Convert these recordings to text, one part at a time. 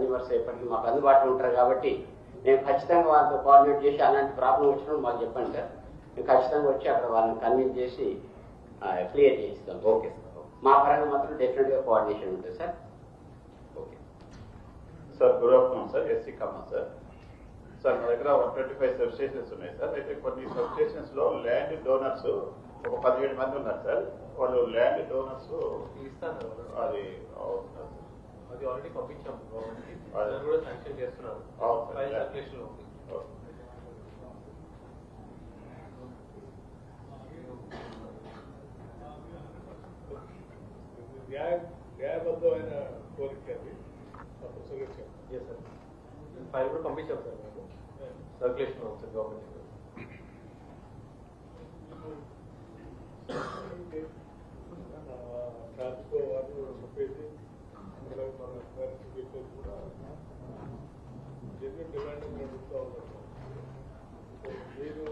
Consumers ఎప్పటికీ మాకు అందుబాటులో ఉంటారు కాబట్టి నేను ఖచ్చితంగా వాళ్ళతో కోఆర్డినేట్ చేసి అలాంటి ప్రాబ్లం వచ్చినప్పుడు మాకు చెప్పండి సార్. మేము ఖచ్చితంగా వచ్చి అక్కడ వాళ్ళని కన్విన్స్ చేసి క్లియర్ చేయిస్తాం. ఓకే సార్ మా పరంగా మాత్రం డెఫినెట్గా కోఆర్డినేషన్ ఉంటుంది sir. Okay. Sir good afternoon sir SC Khammam sir. Sir మా దగ్గర one twenty five sub stations ఉన్నాయి సార్. అయితే కొన్ని సబ్ స్టేషన్స్లో ల్యాండ్ డోనర్స్ ఒక పదిహేడు మంది ఉన్నారు సార్. వాళ్ళు ల్యాండ్ డోనర్స్ అది అవుతున్నారు సార్. అది ఆల్రెడీ పంపించాం గవర్నమెంట్కి అదే. దాన్ని కూడా శాంక్షన్ చేస్తున్నారు అవును సార్. ఫైల్ సర్క్యులేషన్లో ఉంది ఓకే. న్యాయ న్యాయబద్ధమైన కోరిక అది తప్పనిసరిగా చెప్పాలి ఎస్ సార్ ఫైల్ కూడా పంపించాం సార్ మేము సర్క్యులేషన్లో ఉంది సార్ గవర్నమెంట్ ట్రాన్స్కో వాళ్ళు చెప్పేది అలాగే మన ఫ్రెండ్స్ చెప్పేది కూడా జెన్యున్ డిమాండ్ నడుస్తూ ఉన్నారు. సో మీరు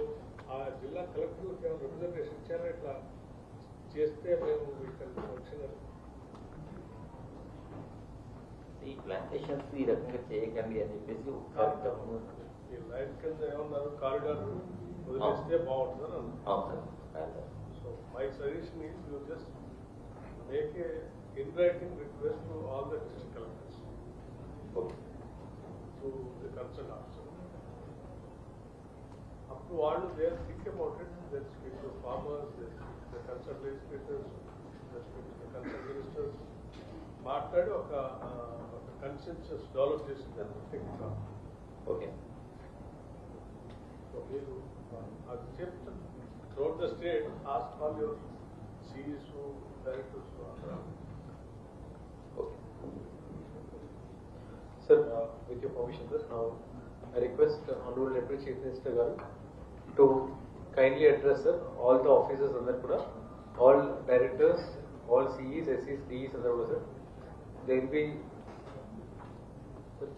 ఆ జిల్లా కలెక్టర్కి ఏమైనా రిప్రజెంటేషన్ ఇచ్చారా? ఇట్లా చేస్తే మేము ఇక్కడ ఫంక్షన్ ఈ ప్లాంటేషన్స్ ఈ రకంగా చేయకండి అని చెప్పేసి ఒకసారి ఇంతకుముందు ఈ లైన్ కింద ఏమన్నారు? కారిడార్ వదిలేస్తే బాగుంటుందని అన్నారు. అవును sir So my suggestion is you just make a in writing request to all the district collectors, to the concerned officer. Up to all, they think about it, they speak to farmers, they speak to the concerned legislators, they speak to the concerned ministers. మాట్లాడి ఒక consensus develop చేసి దాన్ని technique okay So మీరు అది చెప్తాను throughout the state ask all your CEs directors Sir, uh, with your permission, sir, now I request uh, Honorable Deputy Chief Minister to kindly address, sir, all the officers under kuda, all directors, all CEs, SEs, DEs under kuda, sir. They will be,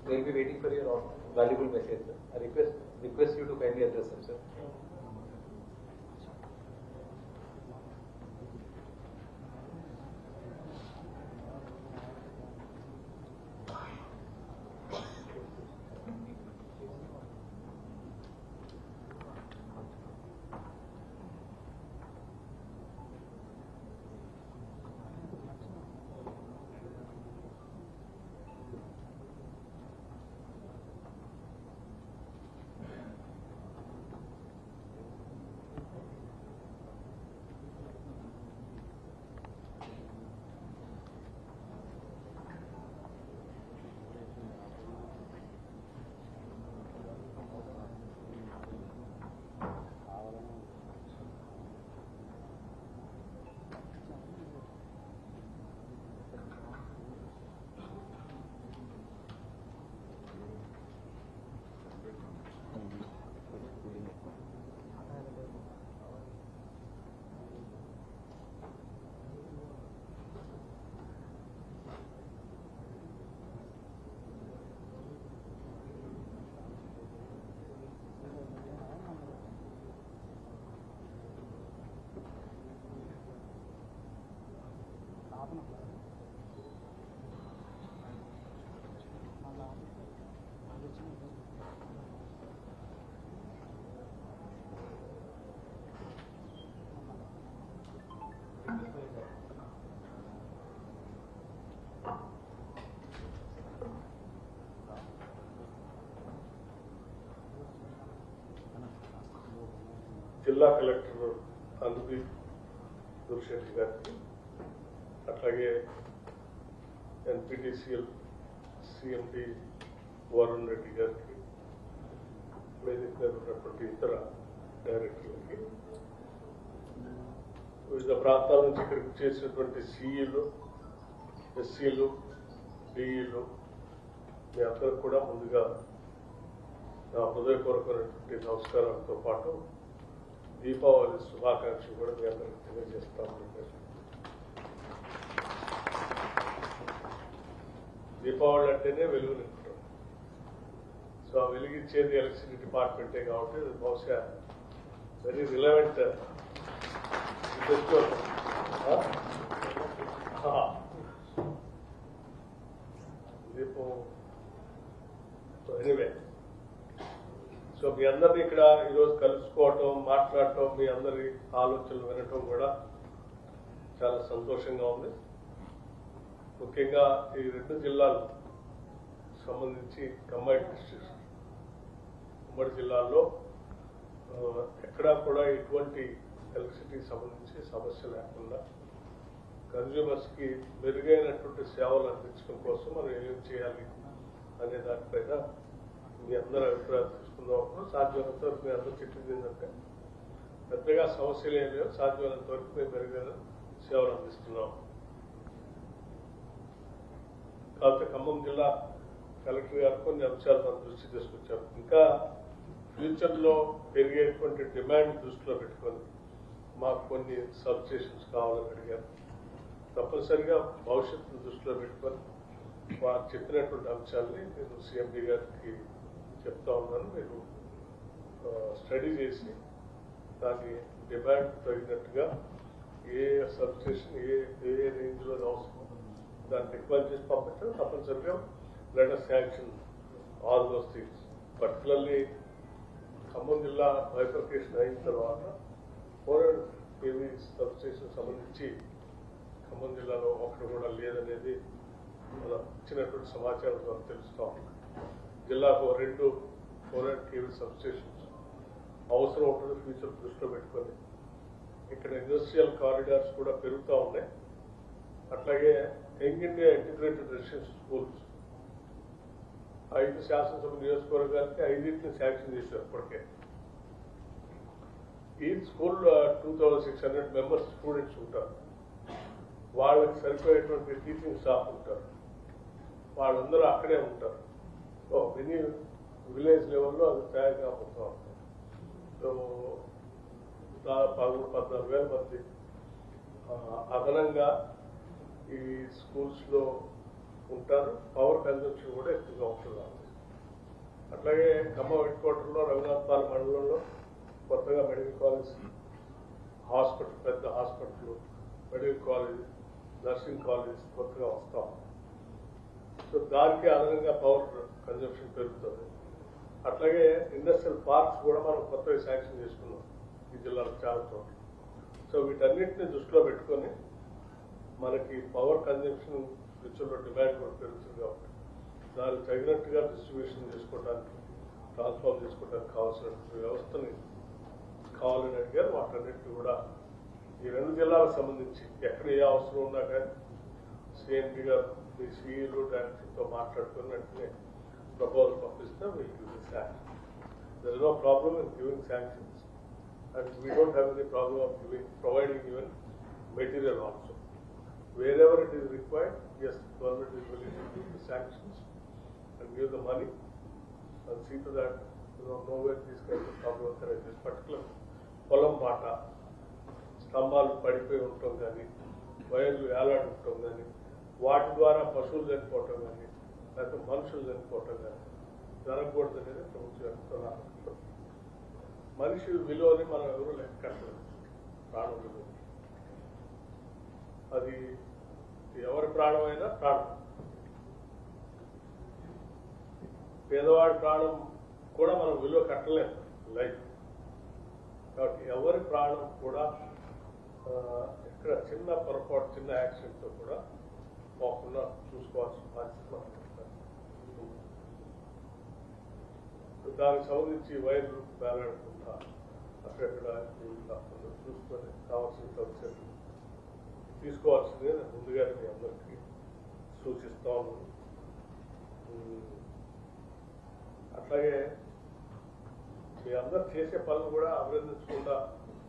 they will be waiting for your valuable message, sir. I request, request you to kindly address them, sir. జిల్లా collector Anudeep Durishetty గారికి. అట్లాగే NPTCL CMD Varun Reddy గారికి వేదిక మీద ఉన్నటువంటి ఇతర డైరెక్టర్లకి. వివిధ ప్రాంతాల నుంచి ఇక్కడికి చేసినటువంటి సిఈలు ఎస్సీలు డిఈలు మీ అందరూ కూడా ముందుగా నా హృదయపూర్వకమైనటువంటి నమస్కారాలతో పాటు దీపావళి శుభాకాంక్షలు కూడా మీ అందరికి తెలియజేస్తాను దీపావళి అంటేనే వెలుగు నింపడం సో ఆ వెలిగించేది ఎలక్ట్రిసిటీ డిపార్ట్మెంటే కాబట్టి ఇది బహుశా వెరీ రిలవెంట్ ఫెస్టివల్ దీపం. ఎనీవే సో మీ అందరినీ ఇక్కడ ఈరోజు కలుసుకోవటం మాట్లాడటం మీ అందరి ఆలోచనలు వినటం కూడా చాలా సంతోషంగా ఉంది. ముఖ్యంగా ఈ రెండు జిల్లాలు సంబంధించి కంబైన్ డిస్ట్రిక్ట్స్. ఉమ్మడి జిల్లాల్లో ఎక్కడా కూడా ఎటువంటి ఎలక్ట్రిసిటీకి సంబంధించి సమస్య లేకుండా కన్జ్యూమర్స్కి మెరుగైనటువంటి సేవలు అందించడం కోసం మనం ఏం చేయాలి అనే దానిపైన మీ అందరి అభిప్రాయాలు తీసుకుందాం సాధ్యమైనంత వరకు అందరూ చెప్పింది పెద్దగా సమస్యలు ఏం లేవు సాధ్యమైనంత వరకు మేము మెరుగైన సేవలు అందిస్తున్నాం. కాబట్టి ఖమ్మం జిల్లా కలెక్టర్ గారు కొన్ని అంశాలు మన దృష్టి తీసుకొచ్చారు ఇంకా ఫ్యూచర్లో పెరిగేటువంటి డిమాండ్ దృష్టిలో పెట్టుకొని మాకు కొన్ని సబ్స్టేషన్స్ కావాలని అడిగారు. తప్పనిసరిగా భవిష్యత్తును దృష్టిలో పెట్టుకొని వారు చెప్పినటువంటి అంశాలని నేను సిఎండి గారికి చెప్తా ఉన్నాను. మీరు స్టడీ చేసి దాని డిమాండ్ తగినట్టుగా ఏ సబ్స్టేషన్ ఏ ఏ రేంజ్లో అవసరం దాన్ని రిక్వైర్ చేసి పంపించడం తప్పనిసరిగా letter sanction all those things particularly Khammam జిల్లా బైఫర్కేషన్ అయిన తర్వాత ఫోర్ కేవీ సబ్స్టేషన్ సంబంధించి ఖమ్మం జిల్లాలో ఒకటి కూడా లేదనేది ఇచ్చినటువంటి సమాచారం ద్వారా జిల్లాకు రెండు సోలార్ అండ్ సబ్స్టేషన్స్ అవసరం ఉంటుంది ఫ్యూచర్ దృష్టిలో పెట్టుకొని ఇక్కడ ఇండస్ట్రియల్ కారిడార్స్ కూడా పెరుగుతూ ఉన్నాయి. అట్లాగే young India integrated residential schools. ఐదు శాసనసభ నియోజకవర్గానికి ఐదింటిని శాంక్షన్ చేశారు ఇప్పటికే. ఈ school two thousand six hundred members students ఉంటారు. వాళ్ళకి సరిపోయేటువంటి టీచింగ్ స్టాఫ్ ఉంటారు. వాళ్ళందరూ అక్కడే ఉంటారు. సో మినీ విలేజ్ లెవెల్లో అది తయారు కాబోతూ ఉంటాయి సో పదమూడు పద్నాలుగు వేల మంది అదనంగా ఈ స్కూల్స్లో ఉంటారు. పవర్ కన్జంప్షన్ కూడా ఎక్కువగా ఉంటుంది? అట్లాగే ఖమ్మం హెడ్ క్వార్టర్లో రంగనాథపాల మండలంలో కొత్తగా మెడికల్ కాలేజ్ హాస్పిటల్ పెద్ద hospital medical college nursing college కొత్తగా వస్తాం సో దానికి అదనంగా పవర్ కన్జంప్షన్ పెరుగుతుంది. అట్లాగే ఇండస్ట్రియల్ పార్క్స్ కూడా మనం కొత్తగా శాంక్షన్ చేసుకున్నాం ఈ జిల్లాలో చాలా చోట్ల. సో వీటన్నిటిని దృష్టిలో పెట్టుకొని మనకి పవర్ కన్జంప్షన్ ఫ్యూచర్లో డిమాండ్ కూడా పెరుగుతుంది కాబట్టి దానికి తగినట్టుగా డిస్ట్రిబ్యూషన్ చేసుకోవడానికి ట్రాన్స్ఫార్మ్ చేసుకోవడానికి కావాల్సిన వ్యవస్థని కావాలని అడిగారు వాటన్నిటిని కూడా ఈ రెండు జిల్లాలకు సంబంధించి ఎక్కడ ఏ అవసరం ఉన్నా కానీ సిఎంపీ గారు మీ సిఈలు డైరెక్టర్తో మాట్లాడుకుని వెంటనే ప్రపోజల్ పంపిస్తే we'll give the sanction there is no problem in giving sanctions and we don't have any problem of giving providing even material also wherever it is required, yes, government is willing to give the sanctions and give the money and see to that, you know, nowhere these kinds of problems are in this particular పొలం బాట స్తంభాలు పడిపోయి ఉండటం కానీ వైర్లు వేలాడి ఉండటం కానీ వాటి ద్వారా పశువులు చనిపోవటం కానీ లేకపోతే మనుషులు చనిపోవటం కానీ జరగకూడదు అనేది ప్రభుత్వం మనిషి విలువని మనం ఎవరు లెక్క కట్టలేదు ప్రాణం విలువ. అది ఎవరి ప్రాణమైనా ప్రాణం. పేదవాడి ప్రాణం కూడా మనం విలువ కట్టలేము. లైఫ్. కాబట్టి ఎవరి ప్రాణం కూడా ఇక్కడ చిన్న పొరపాటు చిన్న యాక్సిడెంట్తో కూడా పోకుండా చూసుకోవాల్సిన బాధ్యత దానికి సంబంధించి వైర్లు వేలాడకుండా అక్కడక్కడ కాకుండా చూసుకొని కావాల్సిన సబ్సిడీ తీసుకోవాల్సిందే నేను ముందుగానే మీ అందరికీ సూచిస్తాను అట్లాగే మీ అందరు చేసే పనులు కూడా అభినందించకుండా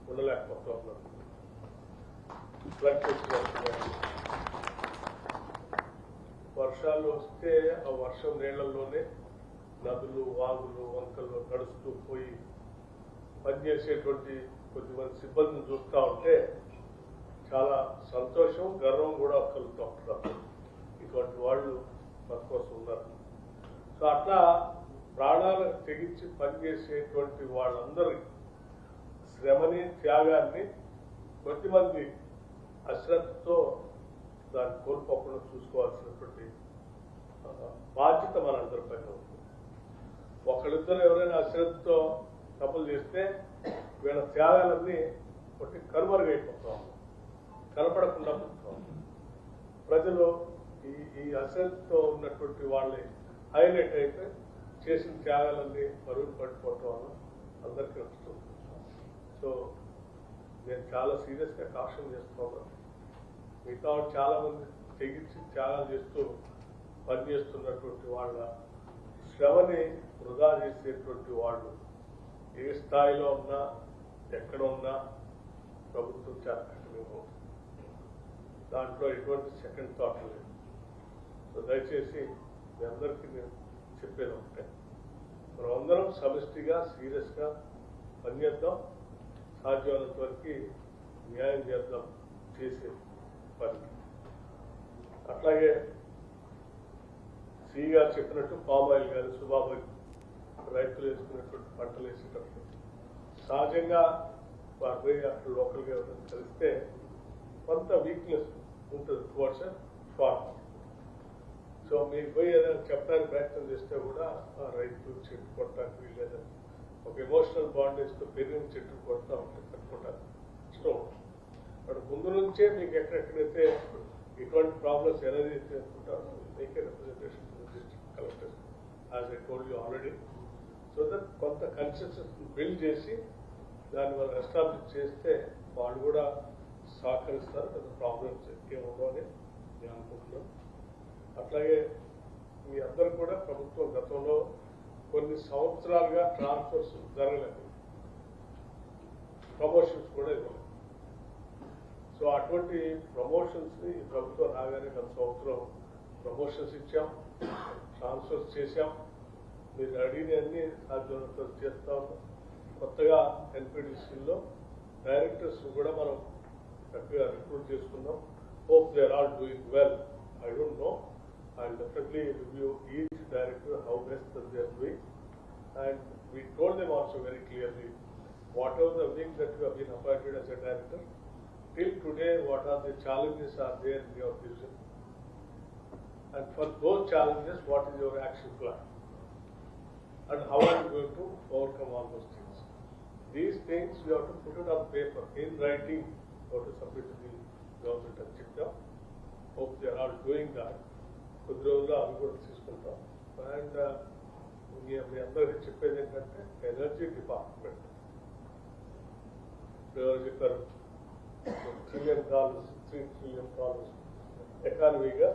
ఉండలేకపోతున్నారు చేసుకోవాల్సిందే వర్షాలు వస్తే ఆ వర్షం నీళ్ళలోనే నదులు వాగులు వంకలు నడుస్తూ పోయి పనిచేసేటువంటి కొద్దిమంది సిబ్బందిని చూస్తూ ఉంటే చాలా సంతోషం గర్వం కూడా కలుగుతూ ఉంటారు ఇటువంటి వాళ్ళు మన కోసం ఉన్నారు. సో అట్లా ప్రాణాలకు తెగించి పనిచేసేటువంటి వాళ్ళందరి శ్రమని త్యాగాన్ని కొద్దిమంది అశ్రద్ధతో దాన్ని కోల్పోకుండా చూసుకోవాల్సినటువంటి బాధ్యత బాధ్యత మనందరిపైన ఉంది ఒకళ్ళిద్దరు ఎవరైనా అశ్రద్ధతో తప్పులు చేస్తే వీళ్ళ త్యాగాలన్నీ ఒకటి కరుమరుగైపోతాం కనపడకుండా పోతాం. ప్రజలు ఈ ఈ అశ్రద్ధతో ఉన్నటువంటి వాళ్ళని హైలైట్ అయితే చేసిన త్యాగాలన్నీ మరుగులు పడిపోవటం వల్ల అందరికీ వస్తుంది సో నేను చాలా సీరియస్గా కాషన్ చేస్తున్నాను. మిగతా చాలా మంది తెగించి త్యాగాలు చేస్తూ పనిచేస్తున్నటువంటి వాళ్ళ శ్రమని వృధా చేసేటువంటి వాళ్ళు ఏ స్థాయిలో ఉన్నా ఎక్కడ ఉన్నా ప్రభుత్వం చాలా దాంట్లో ఎటువంటి సెకండ్ థాట్ లేదు. సో దయచేసి మీ అందరికీ నేను చెప్పేది ఒకటే. మనం అందరం సమిష్టిగా సీరియస్గా పనిచేద్దాం సాధ్యమైనంత వరకు న్యాయం చేద్దాం. చేసేది. అట్లాగే సి గారు చెప్పినట్టు పామాయిల్ గారు కానీ సుబాబాయి రైతులు వేసుకున్నటువంటి పంటలు వేసేటప్పుడు సహజంగా వారు పోయి అక్కడ లోకల్గా ఎవరైనా కలిస్తే కొంత వీక్నెస్ ఉంటుంది టువర్డ్స్ ఫార్మర్ సో మీరు పోయి ఏదైనా చెప్పడానికి ప్రయత్నం చేస్తే కూడా ఆ రైతు చెట్టు కొట్టడానికి వీల్లేదని ఒక ఎమోషనల్ బాండేజ్తో పెరిగిన చెట్టు కొడతా ఉంటాయి కట్టుకుంటారు సో అక్కడ ముందు నుంచే మీకు ఎక్కడెక్కడైతే ఇటువంటి ప్రాబ్లమ్స్ ఎనర్జీ అనుకుంటారో మీకే representation collector as I told you already so that కొంత కన్సెన్సెస్ బిల్డ్ చేసి దాన్ని వాళ్ళు ఎస్టాబ్లిష్ చేస్తే వాళ్ళు కూడా సహకరిస్తారు పెద్ద ప్రాబ్లమ్స్ ఏమో అని నేను అనుకుంటున్నాను. అట్లాగే మీ అందరూ కూడా ప్రభుత్వం గతంలో కొన్ని సంవత్సరాలుగా ట్రాన్స్ఫర్స్ జరగలేదు. ప్రమోషన్స్ కూడా ఇవ్వలేదు. సో అటువంటి ప్రమోషన్స్ని ప్రభుత్వం రాగానే గత సంవత్సరం ప్రమోషన్స్ ఇచ్చాం ట్రాన్స్ఫర్స్ చేశాం. మీరు అడిగిన అన్ని సాధ్యమైనంత చేస్తా ఉన్నాం. కొత్తగా ఎన్పిడిసిల్లో డైరెక్టర్స్ కూడా మనం చక్కగా రిక్రూట్ చేసుకున్నాం. Hope they are all doing well I don't know and definitely review each director how best they are doing and we told them also very clearly whatever thing wing that you been appointed as a director till today what are the challenges are there in your division and for those challenges what is your action plan and how are you going to overcome all those things these things you have to put it on paper in writing you have to submit to the government and check them hope they are all doing that కొద్ది రోజుల్లో అవి కూడా తీసుకుంటాం and మీ మీ అందరికీ చెప్పేది ఏంటంటే energy department ప్రయోజకరు trillion dollars three trillion dollars ఎకానమీగా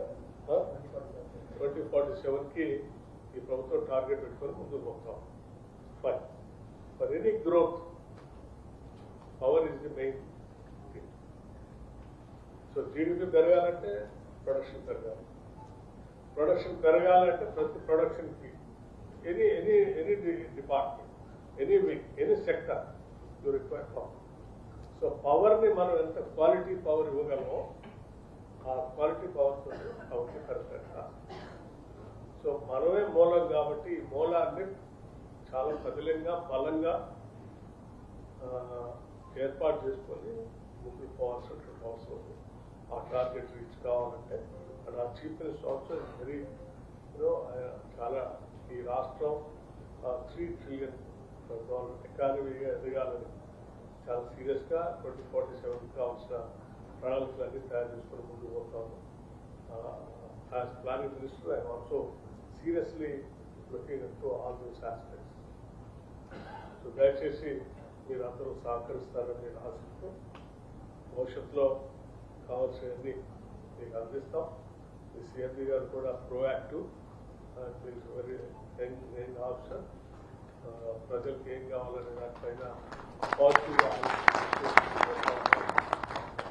twenty forty సెవెన్కి ఈ ప్రభుత్వం టార్గెట్ పెట్టుకొని ముందుకు పోతాం fine for any growth power is the main so GDP పెరగాలంటే ప్రొడక్షన్ పెరగాలి. ప్రొడక్షన్ పెరగాలంటే ప్రతి ప్రొడక్షన్కి any any any department any wing any sector you require power so పవర్ని మనం ఎంత క్వాలిటీ పవర్ ఇవ్వగలమో ఆ క్వాలిటీ పవర్ అవుతుంది కరెక్ట్గా సో మనమే మూలం కాబట్టి ఈ మూలాన్ని చాలా పదిలంగా బలంగా ఏర్పాటు చేసుకొని ముందుకు పోవాల్సినటువంటి అవసరం ఉంది. ఆ టార్గెట్ రీచ్ కావాలంటే అండ్ ఆ చీఫ్ మినిస్టర్ ఆల్సో వెరీ చాలా ఈ రాష్ట్రం త్రీ ట్రిలియన్ డాలర్ ఎకానమీగా ఎదగాలని చాలా సీరియస్గా ట్వంటీ ఫార్టీ సెవెన్ కావాల్సిన ప్రణాళికలన్నీ తయారు చేసుకుని ముందుకు పోతాము as planning minister I also seriously looking to all these aspects so దయచేసి మీరు అందరూ సహకరిస్తారని నేను ఆశిస్తూ భవిష్యత్తులో కావాల్సినవన్నీ మీకు అందిస్తాం. మీ సిఎండి గారు కూడా proactive very young young officer ప్రజలకు ఏం కావాలనే దానిపైన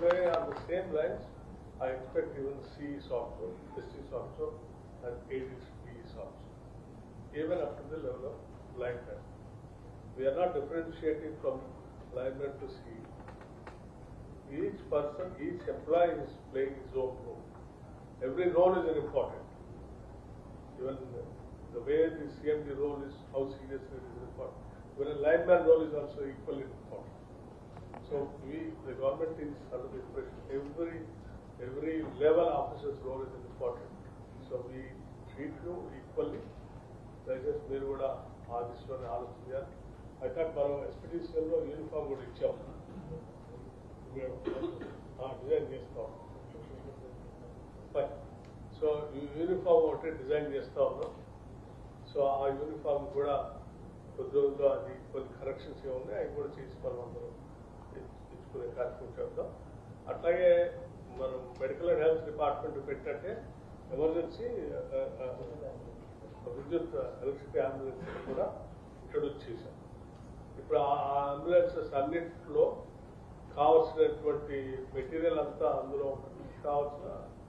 Today on the same lines, I expect even C software, SC software and ADSP software, even up to the level of library. We are not differentiating from library to C. Each person, each employee is playing his own role. Every role is important. Even the way the CMD role is, how seriously it is important. Even a lineman role is also equally important. So we, the government is under the impression, every, every level officer's role is important. So we treat you equally. దయచేసి మీరు కూడా ఆ దిశలోనే ఆలోచన చేయాలి అయితే మనం ఎస్పీటీసీలో uniform కూడా ఇచ్చాము డిజైన్ చేస్తాం ఫైన్ సో ఈ యూనిఫామ్ ఒకటి డిజైన్ చేస్తా ఉన్నాం సో ఆ యూనిఫామ్ కూడా కొద్ది రోజుల్లో అది కొన్ని కరెక్షన్స్ ఏ ఉన్నాయి అవి కూడా చేసి మనం అందరం తెచ్చుకునే కార్యక్రమం చేద్దాం. అట్లాగే మనం మెడికల్ అండ్ హెల్త్ డిపార్ట్మెంట్ పెట్టంటే ఎమర్జెన్సీ విద్యుత్ ఎలక్ట్రిసిటీ అంబులెన్స్ కూడా ఇంట్రడ్యూస్ చేశాం. ఇప్పుడు ఆ అంబులెన్సెస్ అన్నింటిలో కావాల్సినటువంటి మెటీరియల్ అంతా అందులో ఉంటుంది కావాల్సిన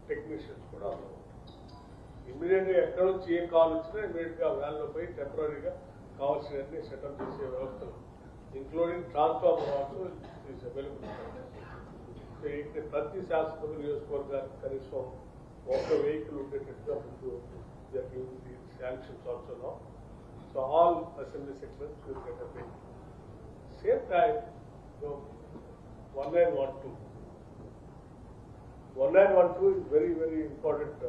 టెక్నీషియన్స్ కూడా అందులో ఉంటారు. ఇమీడియట్ ఎక్కడ నుంచి ఏ కాల్ వచ్చినా ఇమీడియట్ పోయి టెంపరీగా కావాల్సినవన్నీ సెటప్ చేసే వ్యవస్థలు including transformer also is available so ఇక్కడ ప్రతి శాసనసభ నియోజకవర్గానికి కనీసం ఒక వెహికల్ ఉండేటట్టుగా ముందు జరిగింది sanctions also no so all assembly segments will get a vehicle same time one nine one two one nine one two is very very important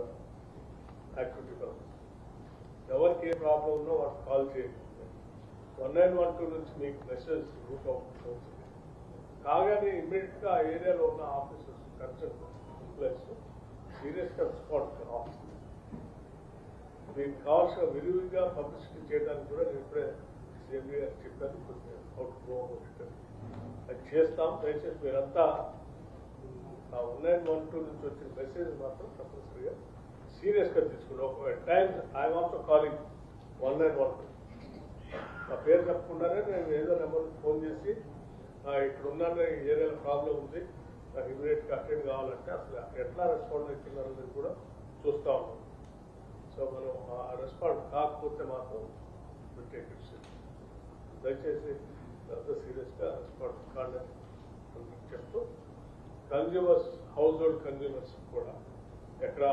activity for ఎవరికి ఏ ప్రాబ్లం ఉన్నా వాడు కాల్ చేయండి వన్ నైన్ వన్ టూ నుంచి మీకు message route అవుతుంది. కాగానే ఇమ్మీడియట్గా ఆ ఏరియాలో ఉన్న ఆఫీసర్స్ కన్సర్న్ ఎంప్లాయీస్ సీరియస్గా రెస్పాండ్ దీనికి కావాల్సిన విరివిగా పబ్లిసిటీ చేయడానికి కూడా నేను ఇప్పుడే సీఎం గారు చెప్పాను కొంచెం అవుట్ గో అది చేస్తాం దయచేసి మీరంతా ఆ వన్ నైన్ వన్ టూ నుంచి వచ్చిన మెసేజ్ మాత్రం తప్పనిసరిగా సీరియస్గా తీసుకుని ఒక times I'm also calling one nine one two. నా పేరు చెప్పకుండానే నేను ఏదో నెంబర్ ఫోన్ చేసి ఇక్కడ ఉన్నాను ఏదైనా ఏరియాలో ప్రాబ్లం ఉంది. నాకు ఇమీడియట్గా అటెండ్ కావాలంటే అసలు ఎట్లా రెస్పాండ్ అవుతున్నారు అనేది కూడా చూస్తా ఉన్నాం. సో మనం ఆ రెస్పాండ్ కాకపోతే మాత్రం we'll దయచేసి అంత సీరియస్గా రెస్పాండ్ కాండి అని చెప్తూ కన్జ్యూమర్స్ హౌస్ హోల్డ్ కన్జ్యూమర్స్ కూడా ఎక్కడ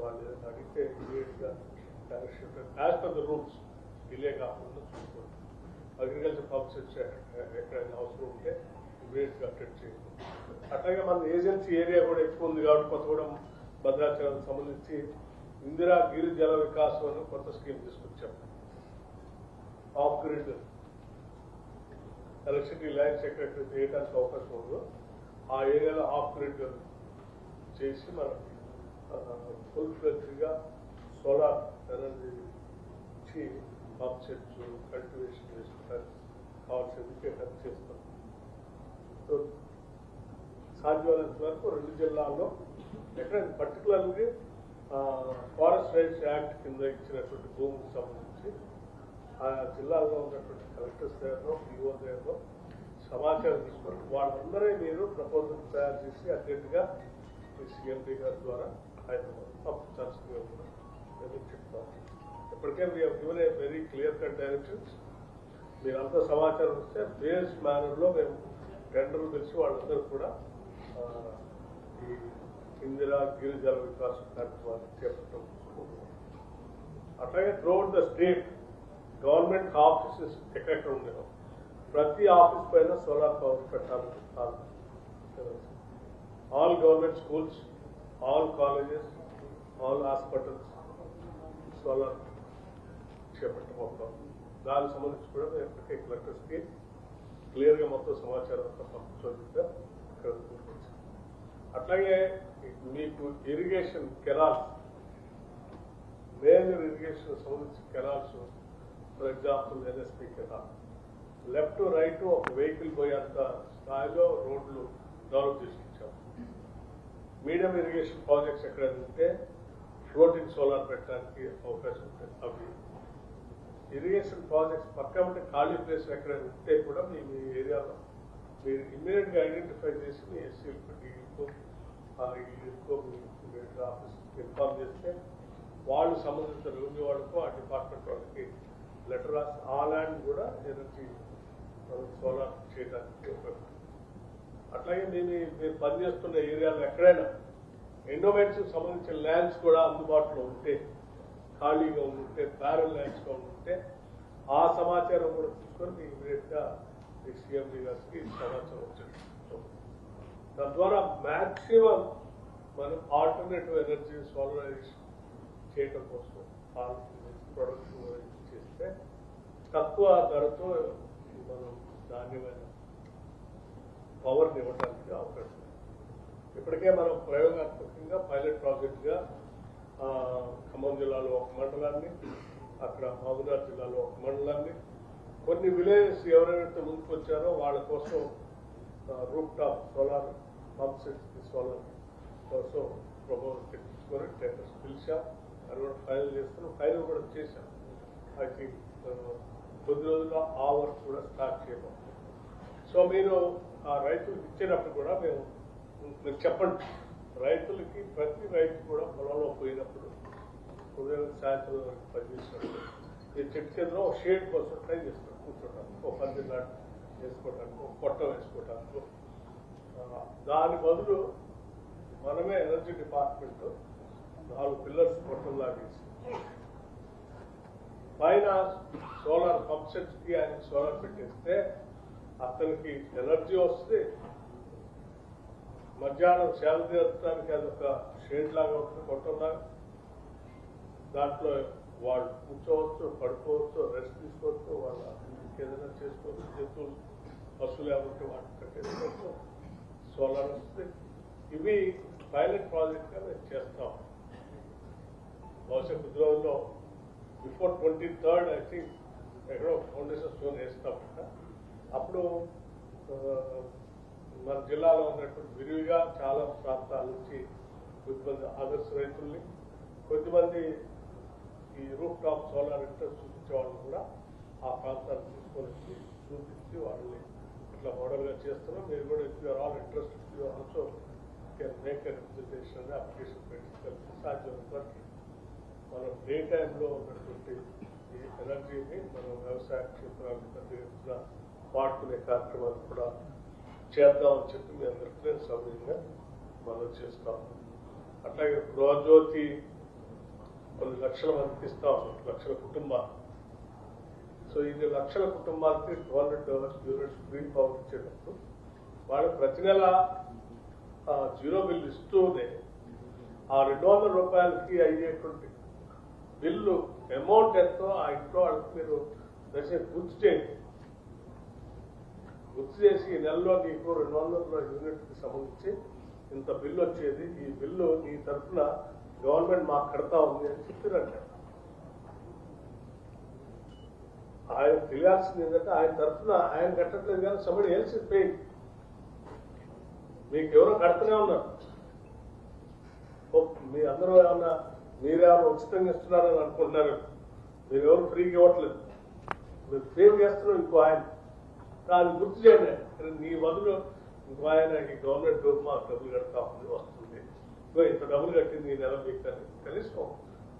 వాళ్ళు అడిగితే ఇమీడియట్గా direction as per the rules delay కాకుండా చూసుకోండి. అగ్రికల్చర్ పంప్స్ ఎక్కడైనా అవసరం ఉంటే వేస్ట్ అటెండ్ చేయండి. అట్లాగే మన ఏజెన్సీ ఏరియా కూడా ఎక్కువ ఉంది కాబట్టి కొత్తగూడెం భద్రాచలం సంబంధించి ఇందిరా గిరి జల వికాసం అని కొత్త స్కీమ్ తీసుకొచ్చాం. ఆఫ్ గ్రిడ్ ఎలక్ట్రిసిటీ లైన్స్ ఎక్కడెక్కడ చేయడానికి అవకాశం ఉందో. ఆ ఏరియాలో ఆఫ్ గ్రిడ్ చేసి మనం ఫుల్ ఫ్లెడ్జ్గా సోలార్ ఎనర్జీ ఇచ్చి పంప్ చెట్లు కల్టివేషన్ చేసుకోవడానికి కావాల్సింది హెల్ప్ చేస్తాం సో సాధ్యమైనంత వరకు రెండు జిల్లాల్లో ఎక్కడ పర్టికులర్లీ ఫారెస్ట్ రైట్స్ యాక్ట్ కింద ఇచ్చినటువంటి భూమికి సంబంధించి ఆ జిల్లాల్లో ఉన్నటువంటి కలెక్టర్స్ దగ్గరలో పిఓ దగ్గరలో సమాచారం తీసుకొని వాళ్ళందరే మీరు ప్రపోజల్ తయారు చేసి అర్జెంటుగా మీ సీఎండీ గారి ద్వారా హైదరాబాద్ పంపించాల్సిందిగా కూడా చెప్తాను ఇప్పటికే we given a very clear cut directions మీరంతా సమాచారం ఇస్తే బేస్డ్ మేనర్లో మేము టెండర్లు పిలిచి వాళ్ళందరూ కూడా ఆ, ఈ ఇందిరా గిరి జల వికాస కార్యక్రమాన్ని చేపట్టడం అట్లాగే throughout the state government offices ఎక్కడెక్కడ ఉండేవో ప్రతి ఆఫీస్ పైన సోలార్ పవర్ పెట్టాలని all government schools all colleges all hospitals solar చేపట్టబోతాం దానికి సంబంధించి కూడా మేము ఇప్పటికే కలెక్టర్స్కి క్లియర్గా మొత్తం సమాచారం. అంతా పంపించవలసిందిగా అట్లాగే మీకు ఇరిగేషన్ కెనాల్స్ మేజర్ ఇరిగేషన్ సంబంధించి canals for example NSP canal left right ఒక వెహికల్ పోయేంత స్థాయిలో రోడ్లు డెవలప్ చేసి ఇచ్చాం మీడియం ఇరిగేషన్ ప్రాజెక్ట్స్ ఎక్కడైనా ఉంటే ఫ్లోటింగ్ సోలార్ పెట్టడానికి అవకాశం ఉంటుంది అవి ఇరిగేషన్ ప్రాజెక్ట్స్ పక్క ఉంటే ఖాళీ ప్లేస్ ఎక్కడైనా ఉంటే కూడా మీ మీ ఏరియాలో మీరు ఇమ్మీడియట్గా ఐడెంటిఫై చేసి మీ ఎస్సీలకు డీలకు మీ ఆఫీస్ ఇన్ఫార్మ్ చేస్తే వాళ్ళు సంబంధించిన రెవెన్యూ వాళ్ళకు ఆ డిపార్ట్మెంట్ వాళ్ళకి లెటర్ రాసి ఆ ల్యాండ్ కూడా ఎనర్జీ సోలార్ చేయడానికి ఉపయోగపడుతుంది. అట్లాగే మేము మీరు పనిచేస్తున్న ఏరియాలో ఎక్కడైనా ఎండోమెంట్స్ సంబంధించిన ల్యాండ్స్ కూడా అందుబాటులో ఉంటే ఖాళీగా ఉంటే ప్యారల్ ల్యాండ్స్గా ఉంటే ఆ సమాచారం కూడా తీసుకొని మీకు ఇమీడియట్గా మీ సీఎండీ గారికి సమాచారం వచ్చింది తద్వారా మాక్సిమం మనం ఆల్టర్నేటివ్ ఎనర్జీ సోలరైజేషన్ చేయటం కోసం ప్రొడక్షన్ చేస్తే తక్కువ ధరతో మనం నాణ్యమైన పవర్ని ఇవ్వడానికి అవకాశం ఉంది. ఇప్పటికే మనం ప్రయోగాత్మకంగా పైలట్ ప్రాజెక్ట్గా ఖమ్మం జిల్లాలో ఒక మండలాన్ని అక్కడ మహబూబ్నగర్ జిల్లాలో ఒక మండలాన్ని. కొన్ని విలేజెస్ ఎవరైతే ముందుకు వచ్చారో వాళ్ళ కోసం roof top solar pump sets solar కోసం ప్రపోజల్ తెప్పించుకొని టెండర్స్ పిలిచాం. అది కూడా ఫైనల్ చేస్తున్నాం. ఫైనల్ కూడా చేశాం. ఐ థింక్ కొద్ది రోజుల్లో ఆ వర్క్ కూడా స్టార్ట్ చేయబోతున్నాం. సో మీరు ఆ రైతులకు ఇచ్చేటప్పుడు కూడా మేము మీరు చెప్పండి. రైతులకి ప్రతి రైతు కూడా పొలంలో పోయినప్పుడు ఉదయం సాయంత్రం వరకు పనిచేసినప్పుడు ఈ చెట్టు కింద ఒక షేడ్ కోసం ట్రై చేస్తాం కూర్చోడానికి ఒక పంది నాటు వేసుకోవడానికి ఒక పొట్ట వేసుకోవడానికి దాని బదులు మనమే ఎనర్జీ డిపార్ట్మెంట్ నాలుగు పిల్లర్స్ పొట్టం లాగేసి పైన సోలార్ పంప్ సెట్కి ఆయన సోలార్ పెట్టేస్తే అతనికి ఎనర్జీ వస్తుంది మధ్యాహ్నం సేవ తీర్చడానికి అది ఒక షేడ్ లాగా ఉంటుంది కొట్టలాగా. దాంట్లో వాళ్ళు కూర్చోవచ్చు పడుకోవచ్చు రెస్ట్ తీసుకోవచ్చు వాళ్ళ ఇంటికి ఏదైనా చేసుకోవచ్చు జంతువులు పశువులు ఏమంటే వాటిని కట్టేసుకోవచ్చు సోలార్ వస్తుంది. ఇవి పైలట్ ప్రాజెక్ట్గా మేము చేస్తాం. బహుశా కొద్ది రోజుల్లో before twenty third I think ఎక్కడో ఫౌండేషన్ స్టోన్ వేస్తాం. అప్పుడు మన జిల్లాలో ఉన్నటువంటి విరివిగా చాలా ప్రాంతాల నుంచి కొద్దిమంది ఆదర్శ రైతుల్ని కొద్దిమంది ఈ రూఫ్ టాప్ సోలార్ ఇంట్రెస్ట్ చూపించే వాళ్ళు కూడా ఆ ప్రాంతాన్ని తీసుకొని వచ్చి చూపించి వాళ్ళని ఇట్లా మోడల్గా చేస్తున్నాం. మీరు కూడా if you're all interest you also can make a representation application పెట్టి కలిసి సాధ్యమైనంత వరకు మనం డే టైంలో ఉన్నటువంటి ఈ ఎనర్జీని మనం వ్యవసాయ క్షేత్రాన్ని పెద్ద ఎత్తున వాడుకునే కార్యక్రమాలు కూడా చేద్దామని చెప్పి మీ అందరికీ నేను సౌకర్యంగా మనం చేస్తాం. అట్లాగే గృహజ్యోతి కొన్ని లక్షలు అందిస్తాం లక్షల కుటుంబాలు. సో ఇది లక్షల కుటుంబాలకి two hundred units green power ఇచ్చేటప్పుడు వాళ్ళు ప్రతి నెల జీరో బిల్ ఇస్తూనే ఆ రెండు వందల రూపాయలకి అయ్యేటువంటి బిల్లు అమౌంట్ ఎంతో ఆ ఇంట్లో వాళ్ళకి మీరు దశ గుర్తు చేయండి. గుర్తు చేసి ఈ నెలలో నీకు రెండు వందల యూనిట్కి సంబంధించి ఇంత బిల్లు వచ్చేది. ఈ బిల్లు నీ తరఫున గవర్నమెంట్ మాకు కడతా ఉంది అని చెప్పారంట ఆయన తెలియాల్సింది ఏంటంటే ఆయన తరఫున ఆయన కట్టట్లేదు కానీ సమడి ఎల్స్ పే మీకు ఎవరో కడుతూనే ఉన్నారు. మీ అందరూ ఏమన్నా మీరేమన్నా ఉచితంగా ఇస్తున్నారని అనుకుంటున్నారు మీరు ఎవరు ఫ్రీగా ఇవ్వట్లేదు. మీరు ఫ్రీగా చేస్తున్నారు ఇంకో ఆయన. దాన్ని గుర్తు చేయండి నీ బదులు ఇంకో ఆయన గవర్నమెంట్ డోర్ మాకు డబ్బులు కడతా ఉంది వస్తుంది. సో ఇంత డబ్బులు కట్టింది ఈ నెల మీకు అని కనీసం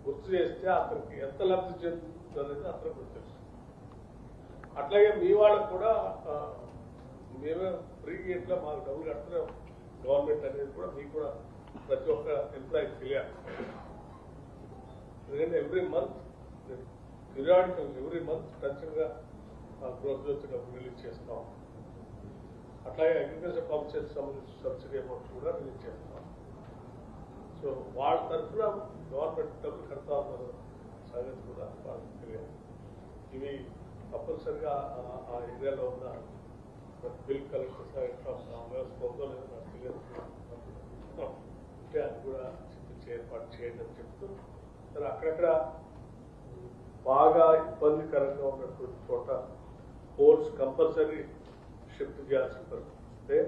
గుర్తు చేస్తే అతనికి ఎంత లబ్ధి చెందుతుంది అనేది అతనికి కూడా అట్లాగే మీ వాళ్ళకు కూడా మేమే ఫ్రీ ఇట్లా మాకు డబ్బులు కడుతున్నాం. గవర్నమెంట్ అనేది కూడా మీకు కూడా ప్రతి ఒక్క ఎంప్లాయీకి తెలియాలి. ఎందుకంటే every month periodical every month ఖచ్చితంగా గ్రోత్ డబ్బులు రిలీజ్ చేస్తాం. అట్లాగే అగ్రికల్చర్ పంప్ సెట్ సంబంధించిన సబ్సిడీ అమౌంట్ కూడా రిలీజ్ చేస్తాం. సో వాళ్ళ తరఫున గవర్నమెంట్ డబ్బులు కడతా ఉన్నారు సంగతి కూడా వాళ్ళకి తెలియాలి. ఇవి తప్పనిసరిగా ఆ- ఏరియాలో ఉన్న బిల్ కలెక్టర్స్ వ్యవస్థ ఉందో లేదో నాకు తెలియదు. అంటే అది కూడా చూపించే ఏర్పాటు చేయండి అని చెప్తూ సరే అక్కడక్కడ బాగా ఇబ్బందికరంగా ఉన్నటువంటి చోట కోర్స్ కంపల్సరీ షిఫ్ట్ చేయాల్సిన పరిస్థితి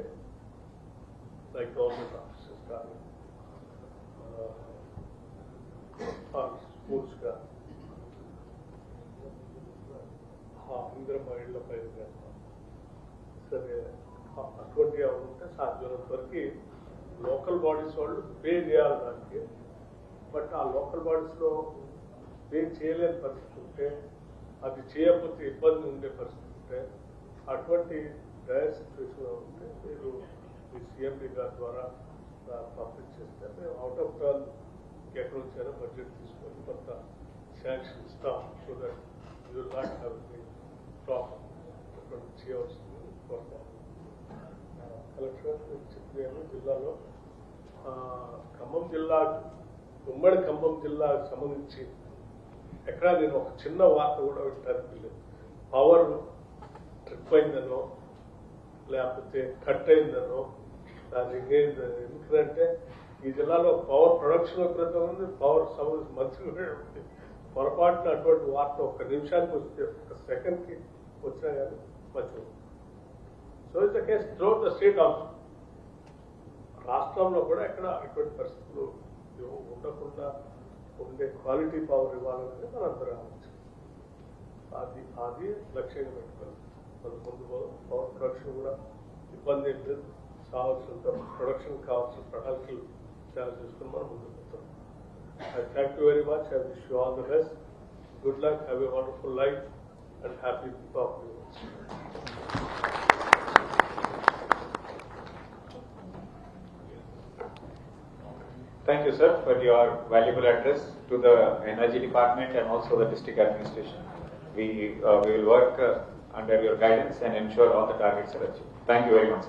లైక్ గవర్నమెంట్ ఆఫీసెస్ కానీ స్కూల్స్ కానీ ఇందిరమ్మ ఇళ్ళ పైన సరే అటువంటి ఉంటే సాధ్యమైనంత వరకు లోకల్ బాడీస్ వాళ్ళు పే చేయాలి దానికి. బట్ ఆ లోకల్ బాడీస్లో పే చేయలేని పరిస్థితి ఉంటే అది చేయకపోతే ఇబ్బంది ఉండే పరిస్థితి ఉంటే అటువంటి డయర్ సిచ్యువేషన్లో ఉంటే మీరు మీ సిఎండి గారి ద్వారా దాన్ని పంపించేస్తే మేము అవుట్ ఆఫ్ టర్న్ ఎక్కడ వచ్చారో బడ్జెట్ తీసుకొని కొంత శాంక్షన్ ఇస్తాం. So that you not have the problem చేయవలసింది కోరుతాం కలెక్టర్ చెప్పిన జిల్లాలో ఖమ్మం జిల్లా ఉమ్మడి ఖమ్మం జిల్లాకు సంబంధించి ఎక్కడ నేను ఒక చిన్న వార్త కూడా వింటానికి లేదు పవర్ ట్రిప్ అయిందనో లేకపోతే కట్ అయిందనో దాని ఇంకేంది ఎందుకంటే ఈ జిల్లాలో పవర్ ప్రొడక్షన్ ఒకరిత ఉంది పవర్ సమస్య మంచిగా పొరపాటున అటువంటి వార్త ఒక్క నిమిషానికి వస్తే ఒక సెకండ్కి వచ్చినా కానీ మంచిది. So it's case through the state also రాష్ట్రంలో కూడా ఎక్కడ అటువంటి పరిస్థితులు ఉండకుండా ఉండే క్వాలిటీ పవర్ ఇవ్వాలనేది మనందరూ ఆలోచన. అది అది లక్ష్యంగా పెట్టుకోవాలి. మన ముందు పవర్ ప్రొడక్షన్ కూడా ఇబ్బంది ఏం లేదు కావాల్సినంత ప్రొడక్షన్ కావాల్సిన ప్రణాళికలు చాలా చూసుకుని మనం ముందుకు పోతాం I thank you very much. I wish you all the best. Good luck. Have a wonderful life and happy Deepavali. Thank you, sir, for your valuable address to the Energy Department and also the district administration. We, uh, we will work uh, under your guidance and ensure all the targets are achieved. Thank you very much.